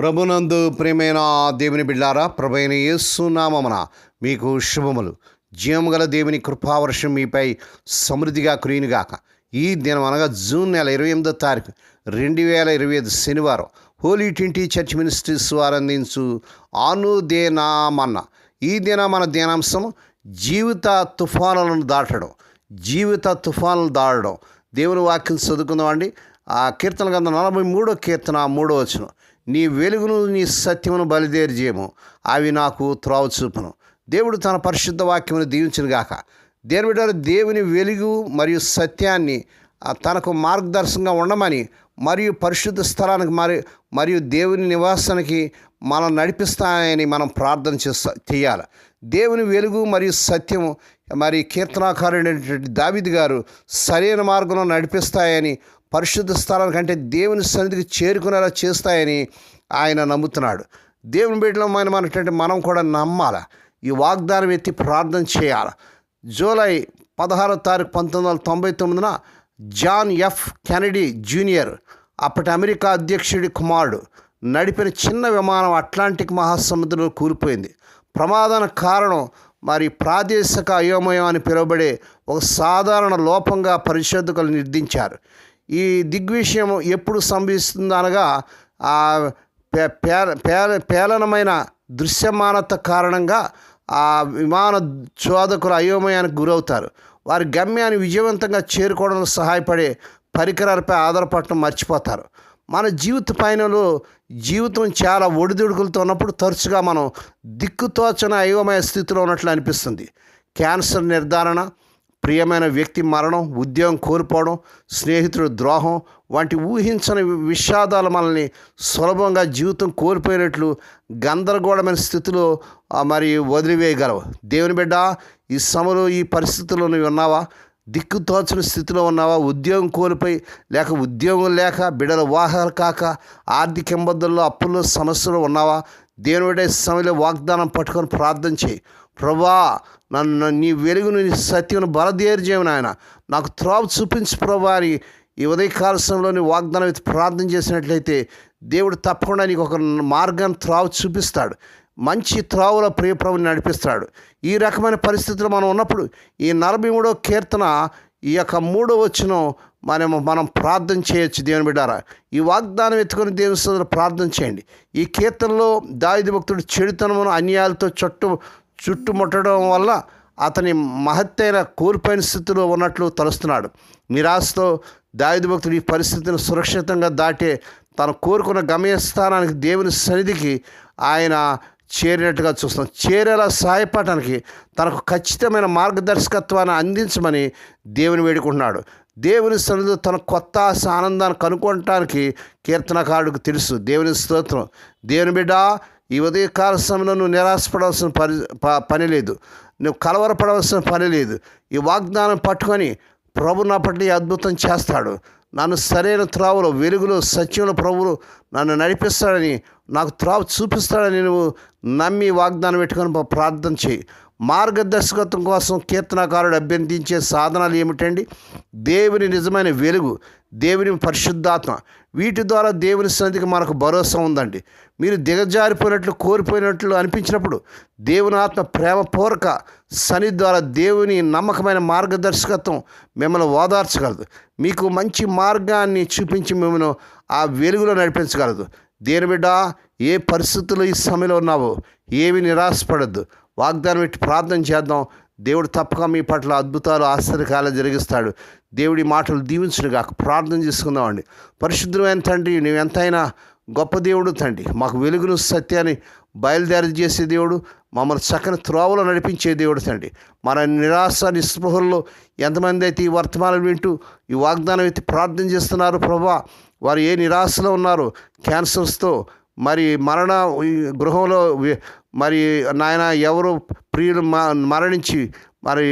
ప్రభునందు ప్రేమైన దేవుని బిడ్డారా ప్రభైన యేసునామమున మీకు శుభములు. జీవము గల దేవుని కృపావర్షం మీపై సమృద్ధిగా కురియునుగాక. ఈ దినం అనగా జూన్ నెల ఇరవై ఎనిమిదో తారీఖు రెండు వేల ఇరవై ఐదు శనివారం హోలీ ట్వంటీ చర్చ్ మినిస్ట్రీస్ వారు అందించు ఆనుదేనామన్న. ఈ దిన మన దినాంశం జీవిత తుఫానులను దాటడం. జీవిత తుఫానులు దాటడం. దేవుని వాక్యం చదువుకుందామండి. ఆ కీర్తన గంధ నలభై మూడో కీర్తన మూడో వచనం. నీ వెలుగును నీ సత్యమును బలిదేరి చేయము. అవి నాకు త్రోవ చూపును. దేవుడు తన పరిశుద్ధ వాక్యమును దీవించును గాక దేని దేవుని వెలుగు మరియు సత్యాన్ని తనకు మార్గదర్శకంగా ఉండమని మరియు పరిశుద్ధ స్థలానికి మరి మరియు దేవుని నివాసానికి మనం నడిపిస్తాయని మనం ప్రార్థన చేస్తా చేయాలి. దేవుని వెలుగు మరియు సత్యము మరి కీర్తనాకారుడైనటువంటి దావిద్ గారు సరైన మార్గంలో నడిపిస్తాయని పరిశుద్ధ స్థలాల కంటే దేవుని సన్నిధికి చేరుకునేలా చేస్తాయని ఆయన నమ్ముతున్నాడు. దేవుని బిడ్డలో మనం అనేటువంటి మనం కూడా నమ్మాలి? ఈ వాగ్దానం ఎత్తి ప్రార్థన చేయాలి? జూలై పదహారో తారీఖు పంతొమ్మిది వందల తొంభై తొమ్మిదిన జాన్ ఎఫ్ కెనడీ జూనియర్ అప్పటి అమెరికా అధ్యక్షుడి కుమారుడు నడిపిన చిన్న విమానం అట్లాంటిక్ మహాసముద్రంలో కూలిపోయింది. ప్రమాదానికి కారణం మరి ప్రాదేశిక అయోమయం అని పిలువబడే ఒక సాధారణ లోపంగా పరిశోధకులు నిర్దించారు ఈ దిగ్విషయం ఎప్పుడు సంభవిస్తుంది అనగా ఆ పే- పేల పేల పేలనమైన దృశ్యమానత కారణంగా ఆ విమాన చోదకులు అయోమయానికి గురవుతారు. వారి గమ్యాన్ని విజయవంతంగా చేరుకోవడంలో సహాయపడే పరికరాలపై ఆధారపడటం మర్చిపోతారు. మన జీవిత పయనంలో జీవితం చాలా ఒడిదుడుకులతో ఉన్నప్పుడు తరచుగా మనం దిక్కుతోచన అయోమయ స్థితిలో ఉన్నట్లు అనిపిస్తుంది. క్యాన్సర్ నిర్ధారణ ప్రియమైన వ్యక్తి మరణం ఉద్యోగం కోల్పోవడం స్నేహితుడు ద్రోహం వంటి ఊహించని విషాదాలు మనల్ని సులభంగా జీవితం కోల్పోయినట్లు గందరగోళమైన స్థితిలో మరి వదిలివేయగలవు. దేవుని బిడ్డ ఈ సమయంలో ఈ పరిస్థితుల్లో నువ్వు ఉన్నావా? దిక్కుతోచని స్థితిలో ఉన్నావా? ఉద్యోగం కోల్పోయి లేక ఉద్యోగం లేక బిడ్డల వాహాలు కాక ఆర్థిక ఇబ్బందుల్లో అప్పుల్లో సమస్యలు ఉన్నావా? దేవుని సమయంలో వాగ్దానం పట్టుకొని ప్రార్థన చేయి. ప్రభా నన్ను నీ వెలుగును నీ సత్యమును బలదేరు ఆయన. నాయన నాకు త్రోవ చూపించు ప్రభా అని ఈ ఉదయకాల సమయంలో నీ వాగ్దానం అయితే ప్రార్థన చేసినట్లయితే దేవుడు తప్పకుండా నీకు ఒక మార్గాన్ని త్రావ చూపిస్తాడు. మంచి త్రోవలో ప్రియప్రభుని నడిపిస్తాడు. ఈ రకమైన పరిస్థితులు మనం ఉన్నప్పుడు ఈ నలభై మూడో కీర్తన ఈ యొక్క మూడో వచ్చిన మనము మనం ప్రార్థన చేయొచ్చు దేవుని బిడ్డారా. ఈ వాగ్దానం ఎత్తుకొని దేవుని సోదరు ప్రార్థన చేయండి. ఈ కీర్తనలో దాయుది భక్తుడు చెడుతనమును అన్యాయాలతో చుట్టు చుట్టుముట్టడం వల్ల అతని మహత్తైన కోల్పోయిన స్థితిలో ఉన్నట్లు తలుస్తున్నాడు. నిరాశతో దాయుది భక్తుడు ఈ పరిస్థితిని సురక్షితంగా దాటే తను కోరుకున్న గమ్యస్థానానికి దేవుని సన్నిధికి ఆయన చేరినట్టుగా చూస్తాం చేరేలా సహాయపడటానికి తనకు ఖచ్చితమైన మార్గదర్శకత్వాన్ని అందించమని దేవుని వేడుకుంటున్నాడు. దేవుని సన్నిధిలో తన కొత్త ఆశ ఆనందాన్ని కనుక్కోవటానికి కీర్తనకారుడికి తెలుసు. దేవుని స్తోత్రం. దేవుని బిడ్డ ఈ ఉదయకాల సమయంలో నువ్వు నిరాశపడవలసిన పని పని లేదు. నువ్వు కలవరపడవలసిన పని లేదు. ఈ వాగ్దానం పట్టుకొని ప్రభు నా పట్ల అద్భుతం చేస్తాడు. నన్ను సరైన త్రావులో వెలుగులో సత్యంలో ప్రభువు నన్ను నడిపిస్తాడని నాకు త్రావు చూపిస్తాడని నువ్వు నమ్మి వాగ్దానం పెట్టుకొని ప్రార్థన చేయి. మార్గదర్శకత్వం కోసం కీర్తనకారుడు అభ్యర్థించే సాధనాలు ఏమిటండి? దేవుని నిజమైన వెలుగు దేవుని పరిశుద్ధాత్మ. వీటి ద్వారా దేవుని సన్నిధికి మనకు భరోసా ఉందండి. మీరు దిగజారిపోయినట్లు కోల్పోయినట్లు అనిపించినప్పుడు దేవుని ఆత్మ ప్రేమపూర్వక సన్నిధి ద్వారా దేవుని నమ్మకమైన మార్గదర్శకత్వం మిమ్మల్ని ఓదార్చగలదు. మీకు మంచి మార్గాన్ని చూపించి మిమ్మల్ని ఆ వెలుగులో నడిపించగలదు. దేని బిడ్డ ఏ పరిస్థితుల్లో ఈ సమయంలో ఉన్నావో? ఏమి నిరాశపడద్దు. వాగ్దానం పెట్టి ప్రార్థన చేద్దాం. దేవుడు తప్పక మీ పట్ల అద్భుతాలు ఆశ్చర్యకాలు జరిగిస్తాడు. దేవుడి మాటలు దీవించునుగా ప్రార్థన చేసుకుందామండి. పరిశుద్ధమైన తండ్రి నువ్వు ఎంతైనా గొప్ప దేవుడు తండ్రి. మాకు వెలుగును సత్యాన్ని బయలుదేరి చేసే దేవుడు. మమ్మల్ని చక్కని త్రోవలో నడిపించే దేవుడు తండ్రి. మన నిరాశ నిస్పృహల్లో ఎంతమంది అయితే ఈ వర్తమానం వింటూ ఈ వాగ్దానం ఎత్తి ప్రార్థన చేస్తున్నారు ప్రభా వారు ఏ నిరాశలో ఉన్నారు క్యాన్సర్స్తో మరి మరణ గృహంలో మరి నాయన ఎవరు ప్రియులు మ- మరణించి మరి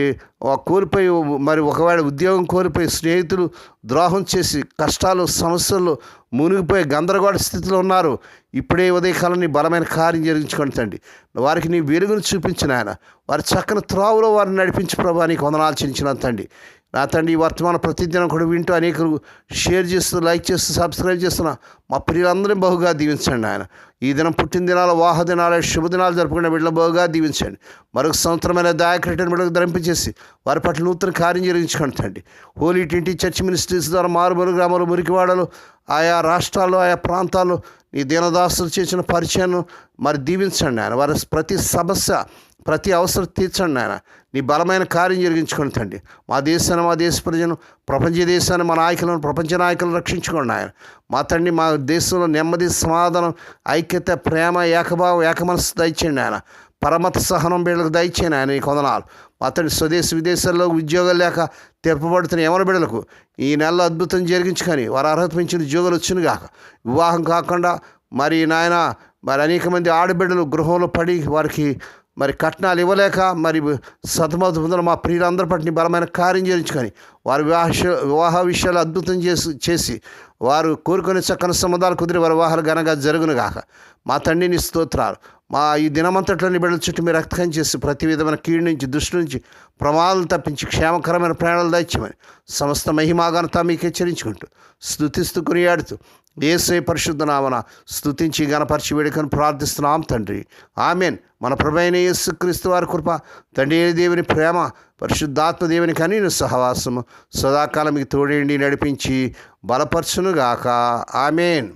కోల్పోయి మరి ఒకవేళ ఉద్యోగం కోల్పోయి స్నేహితులు ద్రోహం చేసి కష్టాలు సమస్యలు మునిగిపోయి గందరగోళ స్థితిలో ఉన్నారు ఇప్పుడే ఉదయకాలం నీ బలమైన కార్యం జరిగించుకొని తండ్రి. వారికి నీ వెలుగును చూపించిన ఆయన వారి చక్కని త్రోవలో వారిని నడిపించి ప్రభా నీకు వందనాలు చెల్లించిన తండి నా తండ్రి ఈ వర్తమాన ప్రతిదినం కూడా వింటూ అనేకరు షేర్ చేస్తూ లైక్ చేస్తూ సబ్స్క్రైబ్ చేస్తున్నా మా ప్రియులందరినీ బహుగా దీవించండి ఆయన. ఈ దినం పుట్టినదినాలు వాహ దినాలు శుభదినాలు జరుపుకునే బిడ్డలు బహుగా దీవించండి. మరొక సంవత్సరమైన దాయకరటని బిడ్డకు ధరింపచేసి వారి పట్ల నూతన కార్యం జరిగించుకోండి తండ్రి. హోలీ ట్వంటీ చర్చ్ మినిస్ట్రీస్ ద్వారా మారుమూరు గ్రామాలు మురికివాడలు ఆయా రాష్ట్రాల్లో ఆయా ప్రాంతాల్లో ఈ దీనదాసులు చేసిన పరిచయం మరి దీవించండి ఆయన. వారి ప్రతి సమస్య ప్రతి అవసరం తీర్చండి ఆయన నీ బలమైన కార్యం జరిగించుకొని తండ్రి. మా దేశాన్ని మా దేశ ప్రజలను ప్రపంచ దేశాన్ని మా నాయకులను ప్రపంచ నాయకులను రక్షించుకోండి ఆయన మా తండ్రి మా దేశంలో నెమ్మది సమాధానం ఐక్యత ప్రేమ ఏకభావం ఏకమనస్సు దయచేయండి ఆయన పరమత సహనం బిడ్డలకు దయచేయండి ఆయన ఈ కొందనాలు మా తండ్రి స్వదేశ విదేశాల్లో ఉద్యోగాలు లేక తెరపబడుతున్న యమన బిడ్డలకు ఈ నెలలో అద్భుతం జరిగించుకొని వారు అర్హత మించిన ఉద్యోగాలు వచ్చిన కాక వివాహం కాకుండా మరి నాయన మరి అనేక మంది ఆడబిడ్డలు గృహంలో పడి వారికి మరి కట్నాలు ఇవ్వలేక మరి సతమత పొందిన మా ప్రియులందరి పట్టిని బలమైన కార్యం చేయించుకొని వారి వివాహ వివాహ విషయాలు అద్భుతం చేసి చేసి వారు కోరుకునే చక్కని సంబంధాలు కుదిరి వారి వివాహాలు ఘనంగా జరుగును గాక మా తండ్రిని స్తోత్రాలు. మా ఈ దినమంతట్లోని బిడ్డల చుట్టూ మీరు రక్తకం చేసి ప్రతి విధమైన కీడు నుంచి దృష్టి నుంచి ప్రమాదాలు తప్పించి క్షేమకరమైన ప్రాణాలు దాయిచ్చమని సమస్త మహిమాఘనత మీకు హెచ్చరించుకుంటూ స్థుతిస్తూ కొనియాడుతూ ఏసే పరిశుద్ధ నామన స్థుతించి గణపరిచి వేడుకను ప్రార్థిస్తున్నాం తండ్రి. ఆమెన్. మన ప్రభైన యేసుక్రీస్తు వారి కృప తండ్రి దేవుని ప్రేమ పరిశుద్ధాత్మ దేవుని కనీను సహవాసము సదాకాలం మీకు తోడేండి నడిపించి బలపరచునుగాక. ఆమెన్.